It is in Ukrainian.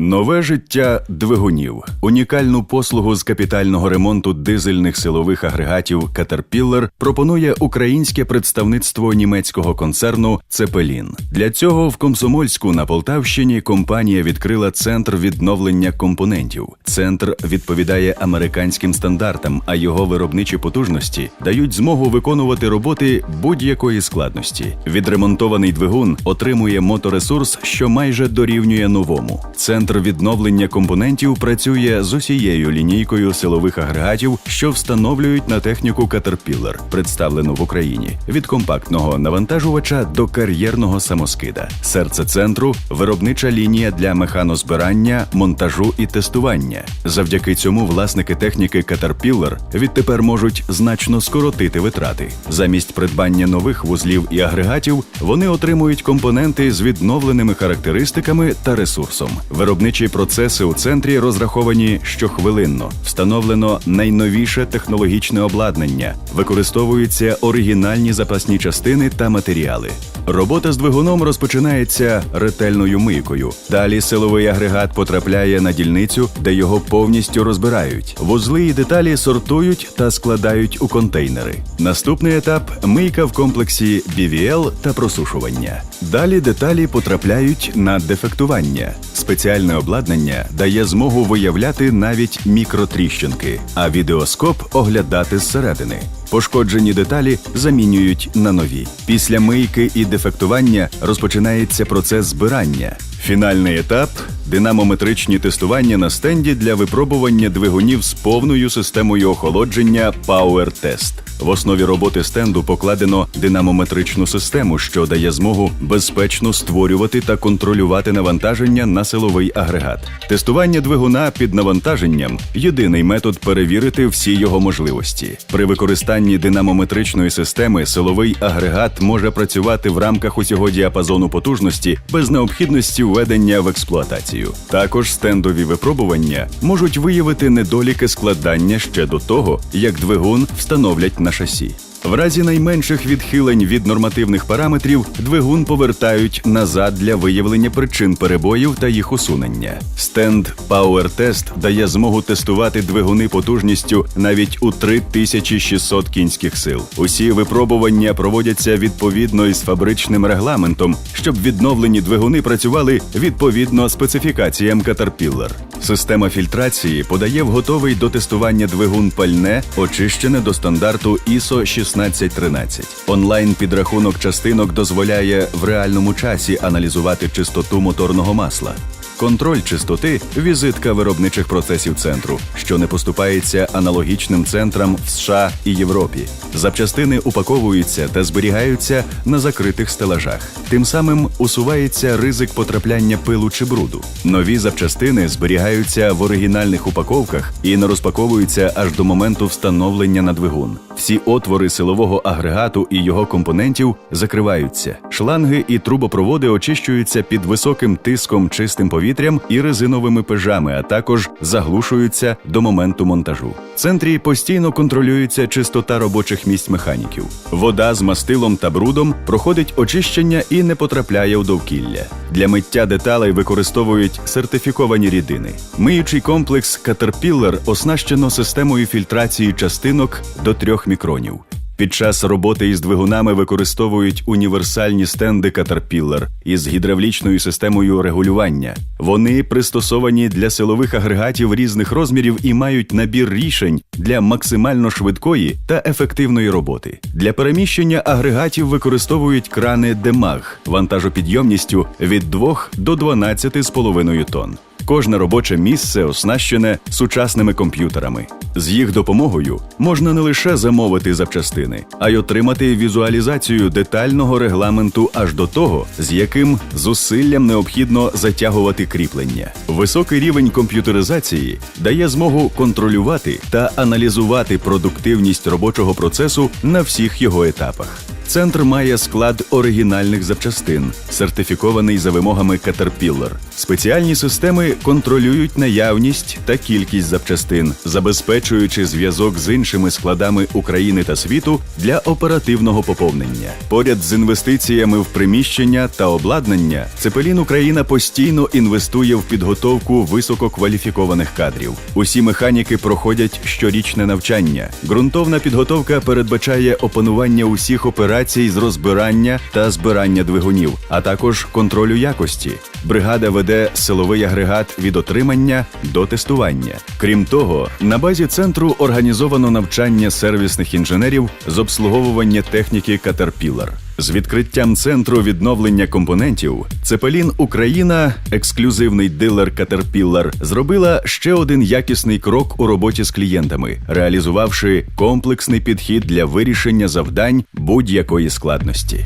Нове життя двигунів, унікальну послугу з капітального ремонту дизельних силових агрегатів Caterpillar пропонує українське представництво німецького концерну Цепелін. Для цього в Комсомольську на Полтавщині компанія відкрила центр відновлення компонентів. Центр відповідає американським стандартам, а його виробничі потужності дають змогу виконувати роботи будь-якої складності. Відремонтований двигун отримує моторесурс, що майже дорівнює новому. Центр відновлення компонентів працює з усією лінійкою силових агрегатів, що встановлюють на техніку Caterpillar, представлену в Україні від компактного навантажувача до кар'єрного самоскида. Серце центру виробнича лінія для механозбирання, монтажу і тестування. Завдяки цьому власники техніки Caterpillar відтепер можуть значно скоротити витрати. Замість придбання нових вузлів і агрегатів вони отримують компоненти з відновленими характеристиками та ресурсом. Виробничі процеси у центрі розраховані щохвилинно. Встановлено найновіше технологічне обладнання, використовуються оригінальні запасні частини та матеріали. Робота з двигуном розпочинається ретельною мийкою. Далі силовий агрегат потрапляє на дільницю, де його повністю розбирають. Вузли і деталі сортують та складають у контейнери. Наступний етап мийка в комплексі BVL та просушування. Далі деталі потрапляють на дефектування. Спеціальне обладнання дає змогу виявляти навіть мікротріщинки, а відеоскоп оглядати зсередини. Пошкоджені деталі замінюють на нові. Після мийки і дефектування розпочинається процес збирання. Фінальний етап динамометричні тестування на стенді для випробування двигунів з повною системою охолодження Power Test. В основі роботи стенду покладено динамометричну систему, що дає змогу безпечно створювати та контролювати навантаження на силовий агрегат. Тестування двигуна під навантаженням єдиний метод перевірити всі його можливості. При використанні динамометричної системи силовий агрегат може працювати в рамках усього діапазону потужності без необхідності введення в експлуатацію. Також стендові випробування можуть виявити недоліки складання ще до того, як двигун встановлять на шасі. В разі найменших відхилень від нормативних параметрів двигун повертають назад для виявлення причин перебоїв та їх усунення. Стенд Power Test дає змогу тестувати двигуни потужністю навіть у 3600 кінських сил. Усі випробування проводяться відповідно із фабричним регламентом, щоб відновлені двигуни працювали відповідно специфікаціям Caterpillar. Система фільтрації подає в готовий до тестування двигун пальне, очищене до стандарту ISO 1613. Онлайн підрахунок частинок дозволяє в реальному часі аналізувати чистоту моторного масла. Контроль чистоти візитка виробничих процесів центру, що не поступається аналогічним центрам в США і Європі. Запчастини упаковуються та зберігаються на закритих стелажах. Тим самим усувається ризик потрапляння пилу чи бруду. Нові запчастини зберігаються в оригінальних упаковках і не розпаковуються аж до моменту встановлення на двигун. Всі отвори силового агрегату і його компонентів закриваються. Шланги і трубопроводи очищуються під високим тиском чистим повітрям і резиновими пежами, а також заглушуються до моменту монтажу. В центрі постійно контролюється чистота робочих місць механіків. Вода з мастилом та брудом проходить очищення і не потрапляє у довкілля. Для миття деталей використовують сертифіковані рідини. Миючий комплекс Caterpillar оснащено системою фільтрації частинок до 3 мікронів. Під час роботи із двигунами використовують універсальні стенди Caterpillar із гідравлічною системою регулювання. Вони пристосовані для силових агрегатів різних розмірів і мають набір рішень для максимально швидкої та ефективної роботи. Для переміщення агрегатів використовують крани Демаг вантажопідйомністю від 2 до 12,5 тонн. Кожне робоче місце оснащене сучасними комп'ютерами. З їх допомогою можна не лише замовити запчастини, а й отримати візуалізацію детального регламенту аж до того, з яким зусиллям необхідно затягувати кріплення. Високий рівень комп'ютеризації дає змогу контролювати та аналізувати продуктивність робочого процесу на всіх його етапах. Центр має склад оригінальних запчастин, сертифікований за вимогами Caterpillar. Спеціальні системи контролюють наявність та кількість запчастин, забезпечуючи зв'язок з іншими складами України та світу для оперативного поповнення. Поряд з інвестиціями в приміщення та обладнання, Цепелін Україна постійно інвестує в підготовку висококваліфікованих кадрів. Усі механіки проходять щорічне навчання. Ґрунтовна підготовка передбачає опанування усіх операцій з розбирання та збирання двигунів, а також контролю якості. Бригада веде силовий агрегат від отримання до тестування. Крім того, на базі центру організовано навчання сервісних інженерів з обслуговування техніки Caterpillar. З відкриттям центру відновлення компонентів Цепелін Україна, ексклюзивний дилер Caterpillar, зробила ще один якісний крок у роботі з клієнтами, реалізувавши комплексний підхід для вирішення завдань будь-якої складності.